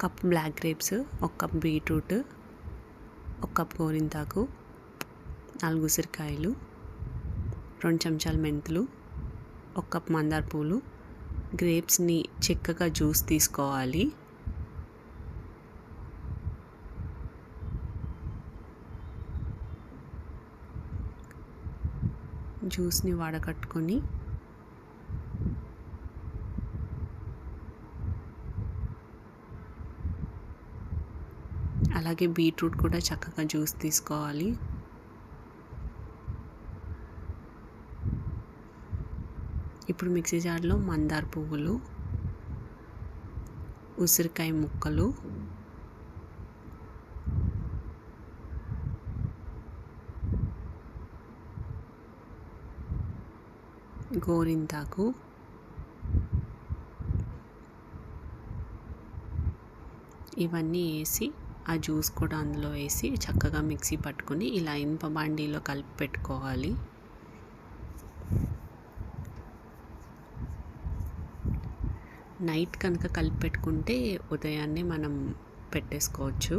Cup black grapes ఒక cup beetroot ఒక cup గోరింతాకు నాలుగు ఉసిరికాయలు రెండు చెంచాలు మెంతులు ఒక కప్ మందార పూలు. గ్రేప్స్ని చిక్కగా జ్యూస్ తీసుకోవాలి. జ్యూస్ని వడకట్టుకొని అలాగే బీట్రూట్ కూడా చక్కగా జ్యూస్ తీసుకోవాలి. ఇప్పుడు మిక్సీ జార్లో మందార పువ్వులు ఉసిరికాయ ముక్కలు గోరింతాకు ఇవన్నీ వేసి ఆ జ్యూస్ కూడా అందులో వేసి చక్కగా మిక్సీ పట్టుకొని ఇలా ఇనుప బాండీలో కలిపి పెట్టుకోవాలి. నైట్ కనుక కలిపి పెట్టుకుంటే ఉదయాన్నే మనం పెట్టేసుకోవచ్చు.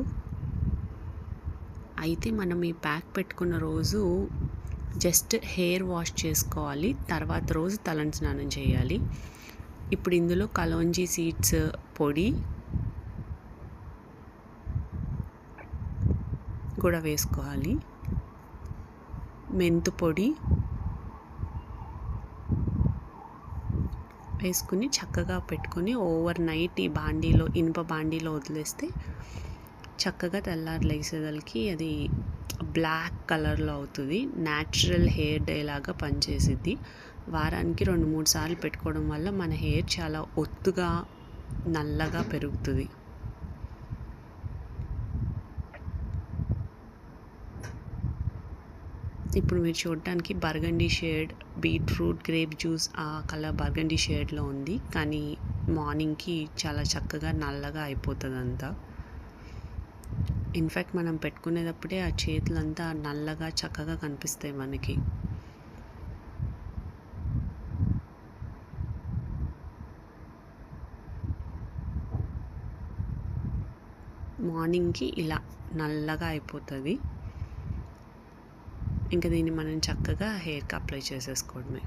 అయితే మనం ఈ ప్యాక్ పెట్టుకున్న రోజు జస్ట్ హెయిర్ వాష్ చేసుకోవాలి. తర్వాత రోజు తలని స్నానం చేయాలి. ఇప్పుడు ఇందులో కలోంజీ సీడ్స్ పొడి కూడా వేసుకోవాలి. మెంతు పొడి వేసుకుని చక్కగా పెట్టుకొని ఓవర్ నైట్ ఈ బాండీలో ఇనుప బాండీలో వదిలేస్తే చక్కగా తెల్లారి లేసేదలకి అది బ్లాక్ కలర్లో అవుతుంది. న్యాచురల్ హెయిర్ డే లాగా పనిచేసిద్ది. వారానికి రెండు మూడు సార్లు పెట్టుకోవడం వల్ల మన హెయిర్ చాలా ఒత్తుగా నల్లగా పెరుగుతుంది. ఇప్పుడు మీరు చూడటానికి burgundy shade beetroot grape juice ఆ కలర్ బర్గండీ షేడ్లో ఉంది. కానీ మార్నింగ్కి చాలా చక్కగా నల్లగా అయిపోతుంది అంతా ఇన్ఫ్యాక్ట్ మనం పెట్టుకునేటప్పుడే ఆ చేతులంతా నల్లగా చక్కగా కనిపిస్తాయి మనకి. మార్నింగ్కి ఇలా నల్లగా అయిపోతుంది. ఇంకా దీన్ని మనం చక్కగా హెయిర్కి అప్లై చేసేసుకోవడమే.